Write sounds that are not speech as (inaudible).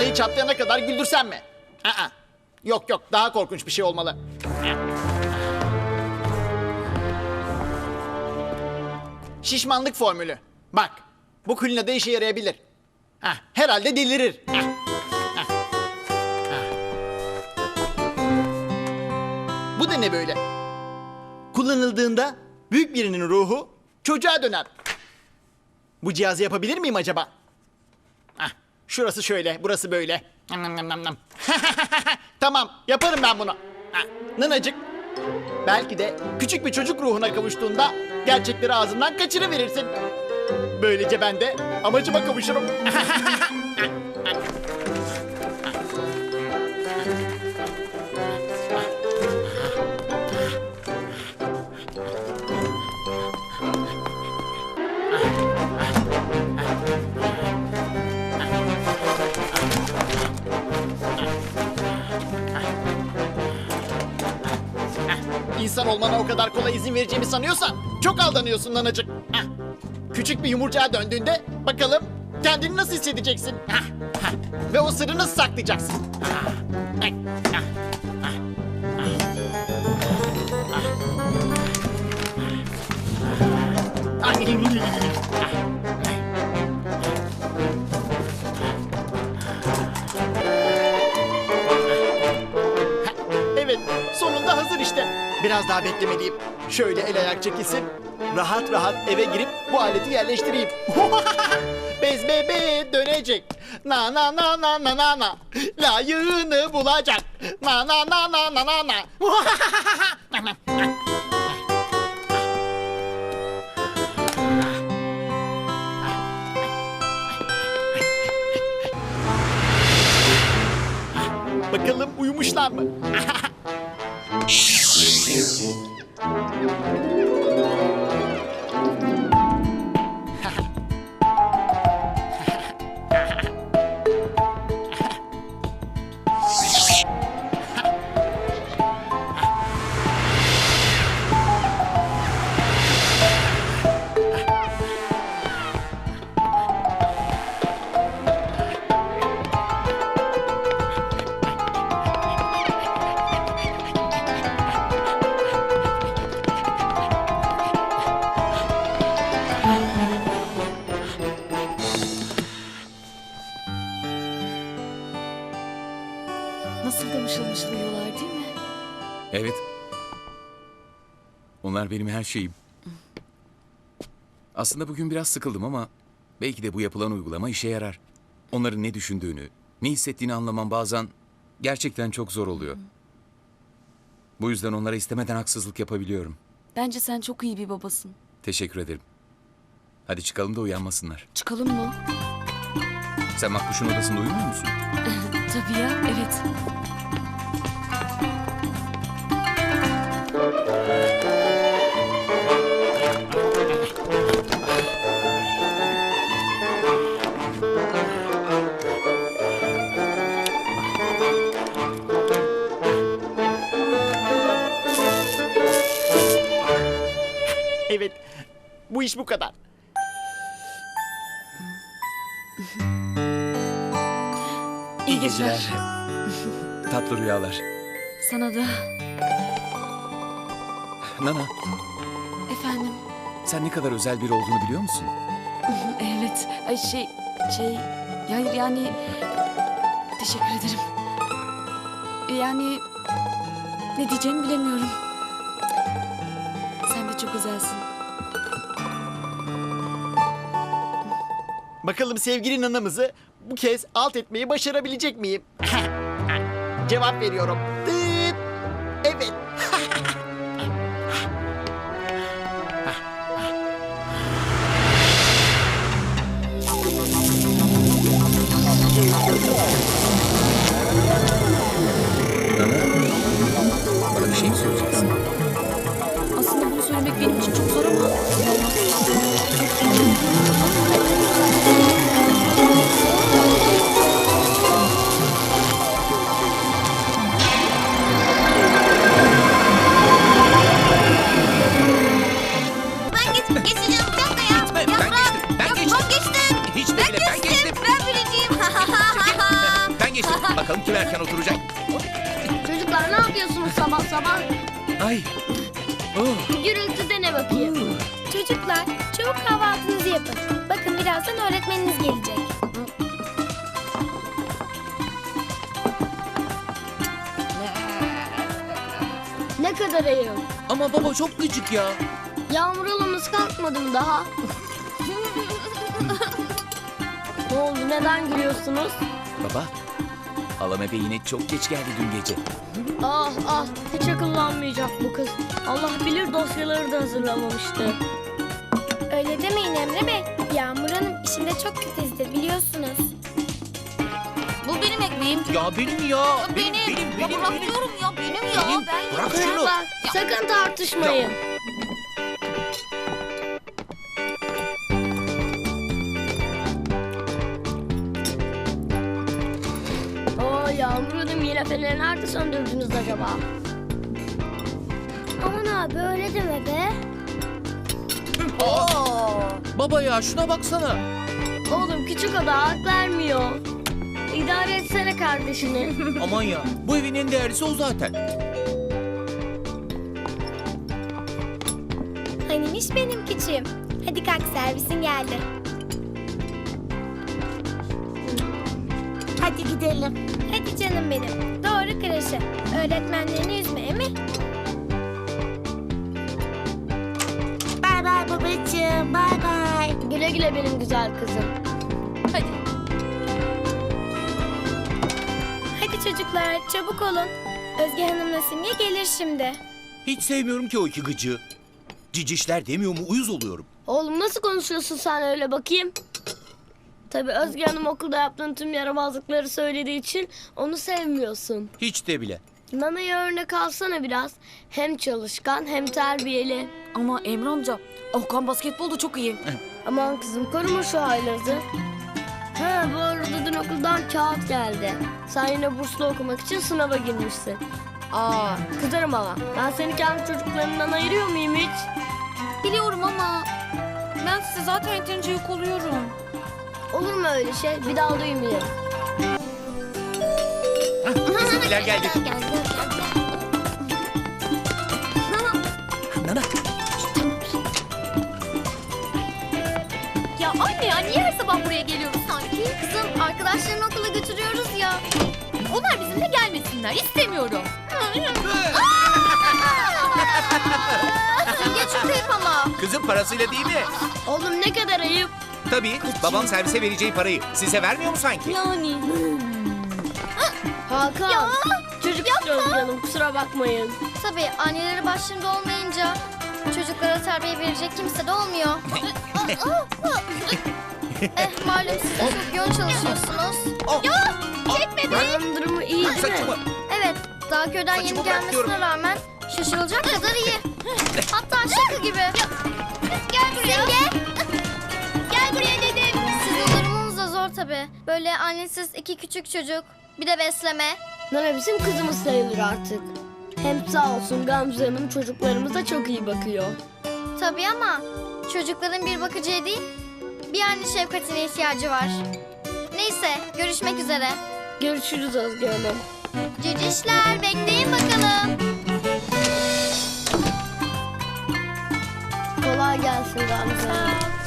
Nanayı çatlayana kadar güldürsem mi? Aa, yok yok daha korkunç bir şey olmalı. Şişmanlık formülü. Bak bu kulinada işe yarayabilir. Hah, herhalde delirir. Hah, hah. Bu da ne böyle? Kullanıldığında büyük birinin ruhu çocuğa döner. Bu cihazı yapabilir miyim acaba? Şurası şöyle, burası böyle. (laughs) Tamam, yaparım ben bunu. Hah, Nanacık, belki de küçük bir çocuk ruhuna kavuştuğunda gerçekleri ağzından kaçırıverirsin. Böylece ben de amacıma kavuşurum. (laughs) olmana o kadar kolay izin vereceğimi sanıyorsan çok aldanıyorsun nanacık. Hah. Küçük bir yumurcağa döndüğünde bakalım kendini nasıl hissedeceksin? Hah, hah. Ve o sırrı nasıl saklayacaksın? Ah, ay, Biraz daha beklemeliyim. Şöyle el ayak çekilsin. Rahat rahat eve girip bu aleti yerleştireyim. (laughs) Bez bebe dönecek. Na na na na na na na. Layığını bulacak. Na na na na na na na. (laughs) Bakalım uyumuşlar mı? (laughs) Nasıl da Onlar benim her şeyim. Aslında bugün biraz sıkıldım ama belki de bu yapılan uygulama işe yarar. Onların ne düşündüğünü, ne hissettiğini anlamam bazen gerçekten çok zor oluyor. Bu yüzden onlara istemeden haksızlık yapabiliyorum. Bence sen çok iyi bir babasın. Teşekkür ederim. Hadi çıkalım da uyanmasınlar. Çıkalım mı? Sen Makbuş'un odasında uyumuyor musun? (laughs) Tabii ya, evet. Bu iş bu kadar. İyi geceler. Tatlı rüyalar. Sana da. Nana, Efendim. sen ne kadar özel biri olduğunu biliyor musun? (laughs) Evet. Ay şey, şey... Hayır yani... Teşekkür ederim. Yani... Ne diyeceğimi bilemiyorum. Sen de çok özelsin. Bakalım sevgili nanamızı bu kez alt etmeyi başarabilecek miyim? (laughs) Cevap veriyorum. Evet. Bakalım kim erken oturacak. Çocuklar ne yapıyorsunuz sabah sabah? Ay. Oh. Gürültüde ne bakayım? Çocuklar çabuk kahvaltınızı yapın. Bakın birazdan öğretmeniniz gelecek. Ne kadar ayıp. Ama baba çok gıcık ya. Yağmur alamız kalkmadı mı daha? (laughs) ne oldu neden gülüyorsunuz? Baba, halam eve yine çok geç geldi dün gece. Ah ah hiç akıllanmayacak bu kız. Allah bilir dosyaları da hazırlamamıştı. Öyle demeyin Emre Bey. Yağmur Hanım işinde çok titizdir biliyorsunuz. Bu benim ekmeğim. Ya benim ya. Benim. ya bırak diyorum ya benim ya. Benim. Ben Bırak şunu. Sakın tartışmayın. Yine feneri nerede söndürdünüz acaba? Aman abi öyle deme be. Baba ya şuna baksana. Oğlum küçük oda hak vermiyor. İdare etsene kardeşini. (laughs) Aman ya bu evin en değerlisi o zaten. Hanimiş benim küçüğüm. Hadi kalk servisin geldi. Hadi gidelim. Hadi canım benim. Doğru kreşe. Öğretmenlerini üzme mi? Bay bay babacığım. Bay bay. güle güle benim güzel kızım. Hadi. Hadi çocuklar çabuk olun. Özge Hanım'la Simge gelir şimdi. Hiç sevmiyorum ki o iki gıcığı. Cicişler demiyor mu uyuz oluyorum. Oğlum nasıl konuşuyorsun sen öyle bakayım? Tabii Özge Hanım okulda yaptığın tüm yaramazlıkları söylediği için onu sevmiyorsun. Hiç de bile. Nana'ya örnek alsana biraz. Hem çalışkan hem terbiyeli. Ama Emre amca Okan basketbolda çok iyi. Aman kızım koruma şu haylazı. Ha bu arada dün okuldan kağıt geldi. Sen yine burslu okumak için sınava girmişsin. Aa kızarım ama. Ben seni kendi çocuklarından ayırıyor muyum hiç? Biliyorum ama ben size zaten yeterince yük oluyorum. Olur mu öyle şey? Bir daha duymayayım. Bizimkiler geldi. Nana. Ya anne ya niye her sabah buraya geliyoruz sanki? Kızım arkadaşlarını okula götürüyoruz ya. Onlar bizimle gelmesinler. istemiyorum. (laughs) Geç şu teyp ama. Kızın parasıyla değil mi? Oğlum ne kadar ayıp. Tabii. Babam servise vereceği parayı size vermiyor mu sanki? Yani. Hakan. Çocuk istiyorum canım kusura bakmayın. Tabii anneleri başlarında olmayınca çocuklara terbiye verecek kimse de olmuyor. (laughs) eh malum siz de çok yoğun çalışıyorsunuz. Oh. Ya çekmedi. Annem durumu iyi değil mi? Saçımı. Evet daha köyden Saçımı yeni bırak gelmesine diyorum. rağmen şaşırılacak kadar iyi. (laughs) Hatta şaka gibi. Gel buraya. Böyle annesiz iki küçük çocuk. Bir de besleme. Nana bizim kızımız sayılır artık. Hem sağ olsun Gamze Hanım çocuklarımıza çok iyi bakıyor. Tabii ama çocukların bir bakıcıya değil, bir anne şefkatine ihtiyacı var. Neyse, görüşmek üzere. Görüşürüz Özge Hanım. Cicişler, bekleyin bakalım. Kolay gelsin Gamze Hanım.